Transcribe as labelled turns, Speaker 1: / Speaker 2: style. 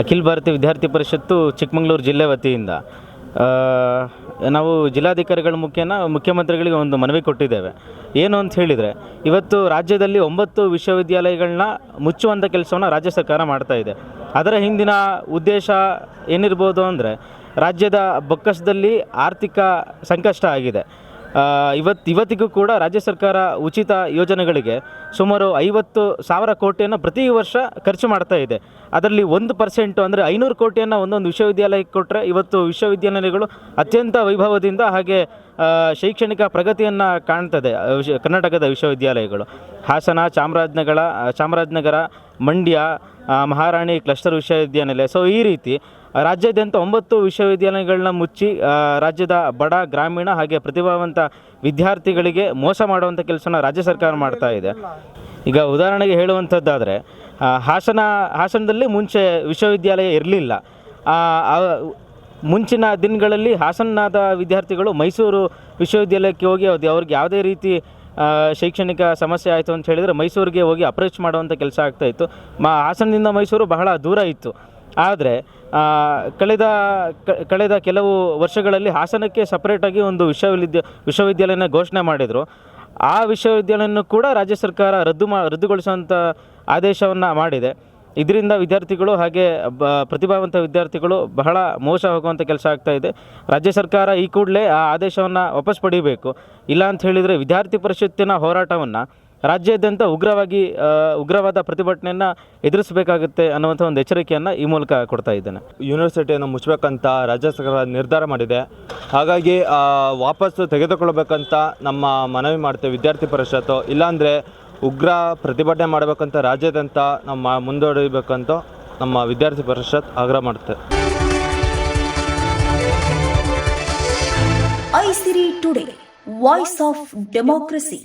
Speaker 1: ಅಖಿಲ ಭಾರತೀಯ ವಿದ್ಯಾರ್ಥಿ ಪರಿಷತ್ತು ಚಿಕ್ಕಮಗಳೂರು ಜಿಲ್ಲೆ ವತಿಯಿಂದ. ನಾವು ಜಿಲ್ಲಾಧಿಕಾರಿಗಳ ಮುಖ್ಯನ ಮುಖ್ಯಮಂತ್ರಿಗಳಿಗೆ ಒಂದು ಮನವಿ ಕೊಟ್ಟಿದ್ದೇವೆ. ಏನು ಅಂತ ಹೇಳಿದರೆ, ಇವತ್ತು ರಾಜ್ಯದಲ್ಲಿ ಒಂಬತ್ತು ವಿಶ್ವವಿದ್ಯಾಲಯಗಳನ್ನ ಮುಚ್ಚುವಂಥ ಕೆಲಸವನ್ನು ರಾಜ್ಯ ಸರ್ಕಾರ ಮಾಡ್ತಾ ಇದೆ. ಅದರ ಹಿಂದಿನ ಉದ್ದೇಶ ಏನಿರ್ಬೋದು ಅಂದರೆ, ರಾಜ್ಯದ ಬೊಕ್ಕಸದಲ್ಲಿ ಆರ್ಥಿಕ ಸಂಕಷ್ಟ ಆಗಿದೆ. ಇವತ್ತು ಇವತ್ತಿಗೂ ಕೂಡ ರಾಜ್ಯ ಸರ್ಕಾರ ಉಚಿತ ಯೋಜನೆಗಳಿಗೆ ಸುಮಾರು ಐವತ್ತು ಸಾವಿರ ಕೋಟಿಯನ್ನು ಪ್ರತಿ ವರ್ಷ ಖರ್ಚು ಮಾಡ್ತಾ ಇದೆ. ಅದರಲ್ಲಿ ಒಂದು ಪರ್ಸೆಂಟು ಅಂದರೆ ಐನೂರು ಕೋಟಿಯನ್ನು ಒಂದೊಂದು ವಿಶ್ವವಿದ್ಯಾಲಯಕ್ಕೆ ಕೊಟ್ಟರೆ ಇವತ್ತು ವಿಶ್ವವಿದ್ಯಾನಿಲಯಗಳು ಅತ್ಯಂತ ವೈಭವದಿಂದ ಹಾಗೆ ಶೈಕ್ಷಣಿಕ ಪ್ರಗತಿಯನ್ನು ಕಾಣ್ತದೆ ಕರ್ನಾಟಕದ ವಿಶ್ವವಿದ್ಯಾಲಯಗಳು. ಹಾಸನ, ಚಾಮರಾಜನಗರ ಚಾಮರಾಜನಗರ, ಮಂಡ್ಯ ಮಹಾರಾಣಿ ಕ್ಲಸ್ಟರ್ ವಿಶ್ವವಿದ್ಯಾನಿಲಯ. ಸೊ ಈ ರೀತಿ ರಾಜ್ಯಾದ್ಯಂತ ಒಂಬತ್ತು ವಿಶ್ವವಿದ್ಯಾಲಯಗಳನ್ನ ಮುಚ್ಚಿ ರಾಜ್ಯದ ಬಡ ಗ್ರಾಮೀಣ ಹಾಗೆ ಪ್ರತಿಭಾವಂತ ವಿದ್ಯಾರ್ಥಿಗಳಿಗೆ ಮೋಸ ಮಾಡುವಂಥ ಕೆಲಸನ ರಾಜ್ಯ ಸರ್ಕಾರ ಮಾಡ್ತಾ ಇದೆ. ಈಗ ಉದಾಹರಣೆಗೆ ಹೇಳುವಂಥದ್ದಾದರೆ ಹಾಸನ, ಹಾಸನದಲ್ಲಿ ಮುಂಚೆ ವಿಶ್ವವಿದ್ಯಾಲಯ ಇರಲಿಲ್ಲ. ಮುಂಚಿನ ದಿನಗಳಲ್ಲಿ ಹಾಸನದ ವಿದ್ಯಾರ್ಥಿಗಳು ಮೈಸೂರು ವಿಶ್ವವಿದ್ಯಾಲಯಕ್ಕೆ ಹೋಗಿ, ಅದು ಅವ್ರಿಗೆ ಯಾವುದೇ ರೀತಿ ಶೈಕ್ಷಣಿಕ ಸಮಸ್ಯೆ ಆಯಿತು ಅಂತ ಹೇಳಿದರೆ ಮೈಸೂರಿಗೆ ಹೋಗಿ ಅಪ್ರೋಚ್ ಮಾಡುವಂಥ ಕೆಲಸ ಆಗ್ತಾಯಿತ್ತು ಮಾ, ಹಾಸನದಿಂದ ಮೈಸೂರು ಬಹಳ ದೂರ ಇತ್ತು. ಆದರೆ ಕಳೆದ ಕಳೆದ ಕೆಲವು ವರ್ಷಗಳಲ್ಲಿ ಹಾಸನಕ್ಕೆ ಸಪ್ರೇಟಾಗಿ ಒಂದು ವಿಶ್ವವಿದ್ಯ, ವಿಶ್ವವಿದ್ಯಾಲಯನ ಘೋಷಣೆ ಮಾಡಿದರು. ಆ ವಿಶ್ವವಿದ್ಯಾಲಯನೂ ಕೂಡ ರಾಜ್ಯ ಸರ್ಕಾರ ರದ್ದು ಮಾ ರದ್ದುಗೊಳಿಸುವಂಥ ಆದೇಶವನ್ನು ಮಾಡಿದೆ. ಇದರಿಂದ ವಿದ್ಯಾರ್ಥಿಗಳು ಹಾಗೆ ಬ, ಪ್ರತಿಭಾವಂತ ವಿದ್ಯಾರ್ಥಿಗಳು ಬಹಳ ಮೋಸ ಹೋಗುವಂಥ ಕೆಲಸ ಆಗ್ತಾ ಇದೆ. ರಾಜ್ಯ ಸರ್ಕಾರ ಈ ಕೂಡಲೇ ಆ ಆದೇಶವನ್ನು ವಾಪಸ್ ಪಡಿಬೇಕು. ಇಲ್ಲ ಅಂತ ಹೇಳಿದರೆ ವಿದ್ಯಾರ್ಥಿ ಪರಿಷತ್ತಿನ ಹೋರಾಟವನ್ನು ರಾಜ್ಯಾದ್ಯಂತ ಉಗ್ರವಾಗಿ ಉಗ್ರವಾದ ಪ್ರತಿಭಟನೆಯನ್ನು ಎದುರಿಸಬೇಕಾಗುತ್ತೆ ಅನ್ನುವಂಥ ಒಂದು ಎಚ್ಚರಿಕೆಯನ್ನು ಈ ಮೂಲಕ ಕೊಡ್ತಾ ಇದ್ದೇನೆ.
Speaker 2: ಯೂನಿವರ್ಸಿಟಿಯನ್ನು ಮುಚ್ಚಬೇಕಂತ ರಾಜ್ಯ ಸರ್ಕಾರ ನಿರ್ಧಾರ ಮಾಡಿದೆ. ಹಾಗಾಗಿ ವಾಪಸ್ಸು ತೆಗೆದುಕೊಳ್ಬೇಕಂತ ನಮ್ಮ ಮನವಿ ಮಾಡ್ತೇವೆ ವಿದ್ಯಾರ್ಥಿ ಪರಿಷತ್ತು. ಇಲ್ಲಾಂದರೆ ಉಗ್ರ ಪ್ರತಿಭಟನೆ ಮಾಡಬೇಕಂತ ರಾಜ್ಯಾದ್ಯಂತ ನಮ್ಮ ಮುಂದುವರಿಬೇಕಂತ ನಮ್ಮ ವಿದ್ಯಾರ್ಥಿ ಪರಿಷತ್ ಆಗ್ರಹ ಮಾಡುತ್ತೆ.
Speaker 3: Aisiri today voice of democracy